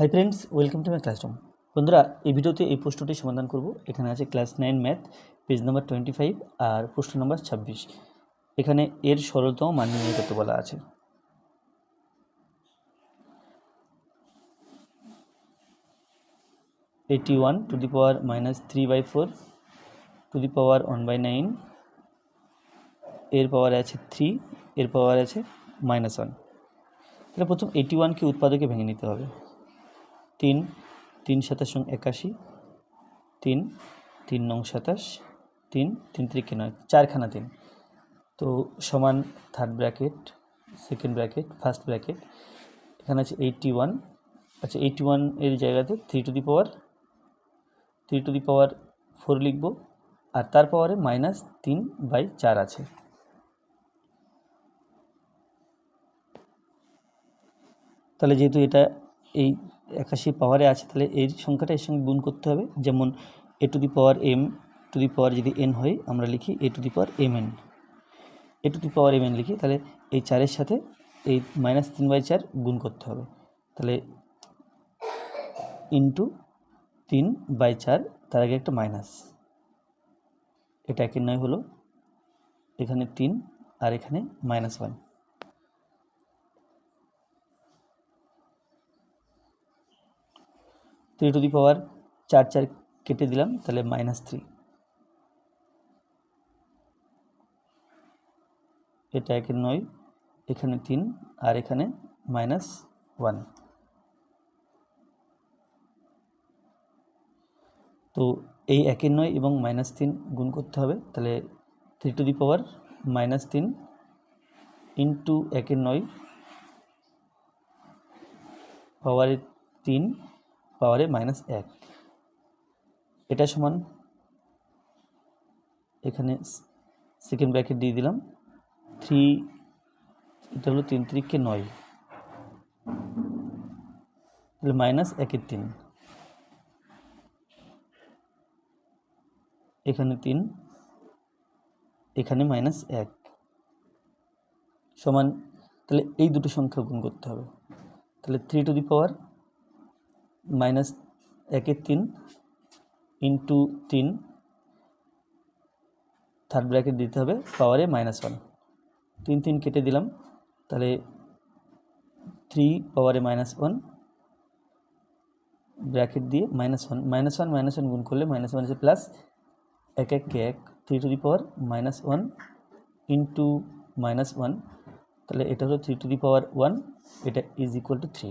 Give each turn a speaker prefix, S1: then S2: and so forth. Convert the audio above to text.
S1: Hi friends welcome to my classroom বন্ধুরা, এই ভিডিওতে এই প্রশ্নটি সমাধান করব। এখানে আছে class nine math page number twenty five আর প্রশ্ন নাম্বার ছাব্বিশ। এখানে এর সরলতম মান নির্ণয় করতে বলা আছে। Eighty one to the power minus three by four to the power one by nine এর পাওয়ার আছে থ্রি এর পাওয়ার আছে মাইনাস ওয়ান তাহলে প্রথম এইটি ওয়ানকে উৎপাদকে ভেঙে নিতে হবে। তিন তিন সাতাশ একাশি, তিন তিন নং সাতাশ, তিন তিন তিরিকে নয়, চারখানা তিন। তো সমান third bracket second bracket first bracket এখানে আছে এইটটি ওয়ান আচ্ছা এইটটি ওয়ানের জায়গাতে three to the power three to the power four লিখব, আর তার পাওয়ারে মাইনাস তিন বাই চার আছে। তাহলে যেহেতু এটা এই একাশি পাওয়ারে আছে, তাহলে এই সংখ্যাটা এর সঙ্গে গুণ করতে হবে। যেমন A to the power M to the power যদি এন হয়, আমরা লিখি A to the power M N A to the power M N লিখি, তাহলে এই চারের সাথে এই মাইনাস তিন বাই চার গুণ করতে হবে। তাহলে ইন্টু তিন বাই চার, তার আগে একটা মাইনাস এটা একের নয় হলো, এখানে তিন আর এখানে minus one three to the power চার চার কেটে দিলাম, তাহলে মাইনাস থ্রি এটা একের নয়, এখানে তিন, আর এখানে মাইনাস ওয়ান তো এই একের নয় এবং মাইনাস তিন গুণ করতে হবে, তাহলে three to the power minus তিন ইন্টু একের নয় পাওয়ারে তিন পাওয়ারে মাইনাস এক। এটা সমান এখানে সেকেন্ড ব্র্যাকেট দিয়ে দিলাম। থ্রি এটা হলো তিন তিরিখকে নয়। তাহলে মাইনাস একের তিন। এখানে তিন, এখানে মাইনাস এক। সমান, তাহলে এই দুটো সংখ্যা গুণ করতে হবে। তাহলে three to the power minus একের তিন ইন্টু তিন থার্ড ব্র্যাকেট দিতে হবে পাওয়ারে মাইনাস ওয়ান তিন তিন কেটে দিলাম, তাহলে থ্রি পাওয়ারে মাইনাস ওয়ান ব্র্যাকেট দিয়ে minus one minus one minus one গুণ করলে মাইনাস ওয়ান প্লাস এক এক এক। Three to the power minus one into minus one তাহলে এটা হলো three to the power one এটা ইজ ইকুয়াল টু থ্রি